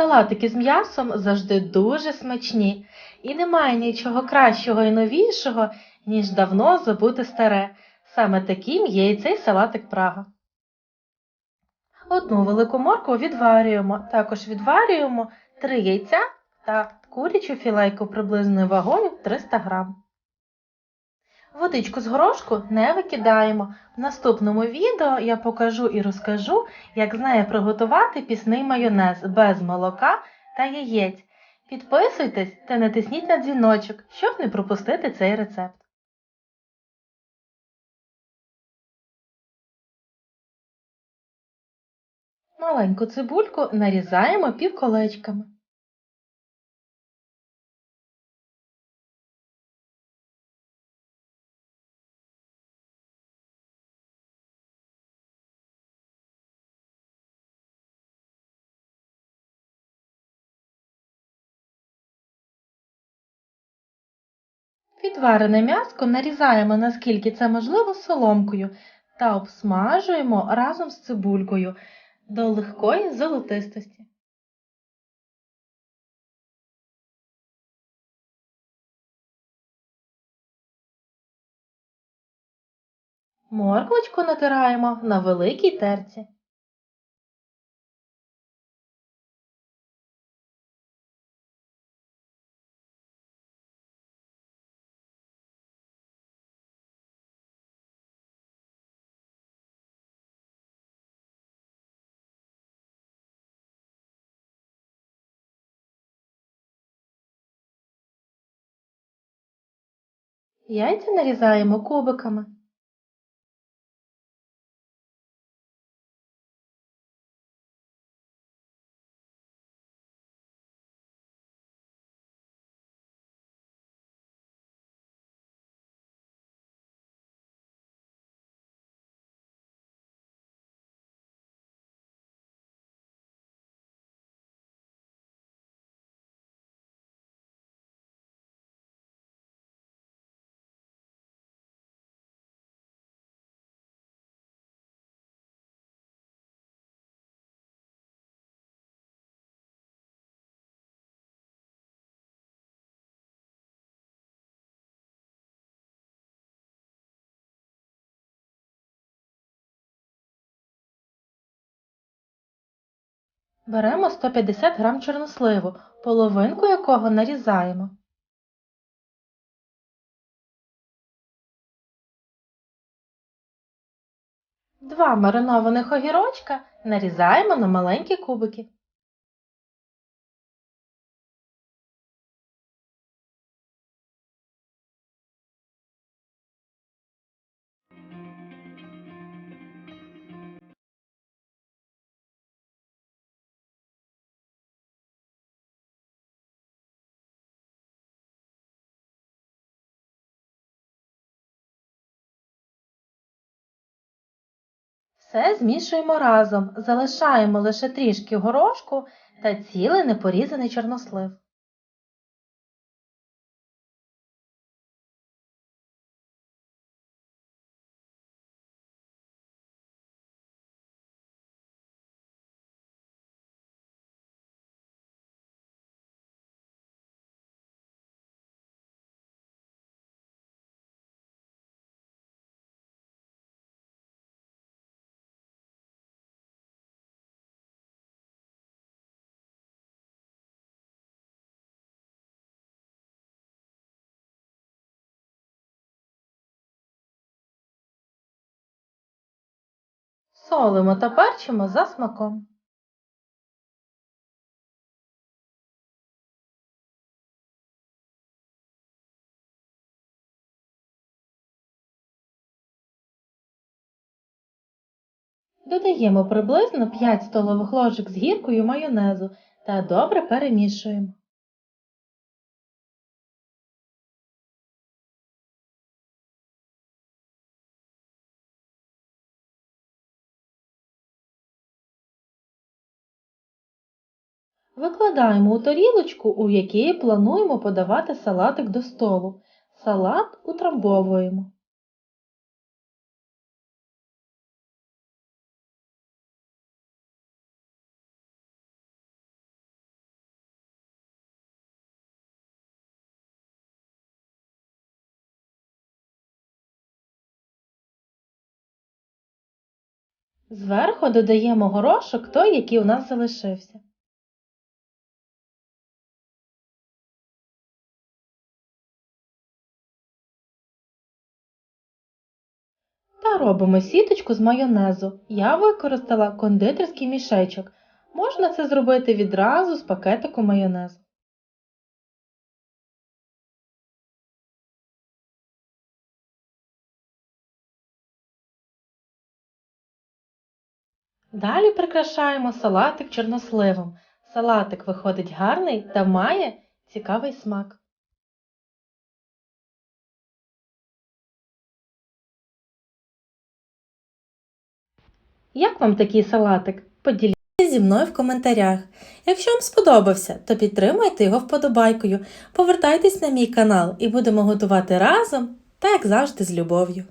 Салатики з м'ясом завжди дуже смачні, і немає нічого кращого і новішого, ніж давно забути старе. Саме таким є і цей салатик Прага. Одну велику моркву відварюємо, також відварюємо 3 яйця та курячу філейку приблизною вагою 300 грам. Водичку з горошку не викидаємо. В наступному відео я покажу і розкажу, як з нею приготувати пісний майонез без молока та яєць. Підписуйтесь та натисніть на дзвіночок, щоб не пропустити цей рецепт. Маленьку цибульку нарізаємо півколечками. Відварене м'яско нарізаємо наскільки це можливо соломкою та обсмажуємо разом з цибулькою до легкої золотистості. Морквочку натираємо на великій терці. Яйця нарізаємо кубиками. Беремо 150 г чорносливу, половинку якого нарізаємо. Два маринованих огірочка нарізаємо на маленькі кубики. Все змішуємо разом, залишаємо лише трішки горошку та цілий непорізаний чорнослив. Солимо та перчимо за смаком. Додаємо приблизно 5 столових ложок з гіркою майонезу та добре перемішуємо. Викладаємо у тарілочку, у якій плануємо подавати салатик до столу. Салат утрамбовуємо. Зверху додаємо горошок той, який у нас залишився. Та робимо сіточку з майонезу. Я використала кондитерський мішечок. Можна це зробити відразу з пакетику майонезу. Далі прикрашаємо салатик чорносливом. Салатик виходить гарний та має цікавий смак. Як вам такий салатик? Поділіться зі мною в коментарях. Якщо вам сподобався, то підтримайте його вподобайкою, повертайтесь на мій канал і будемо готувати разом та, як завжди, з любов'ю.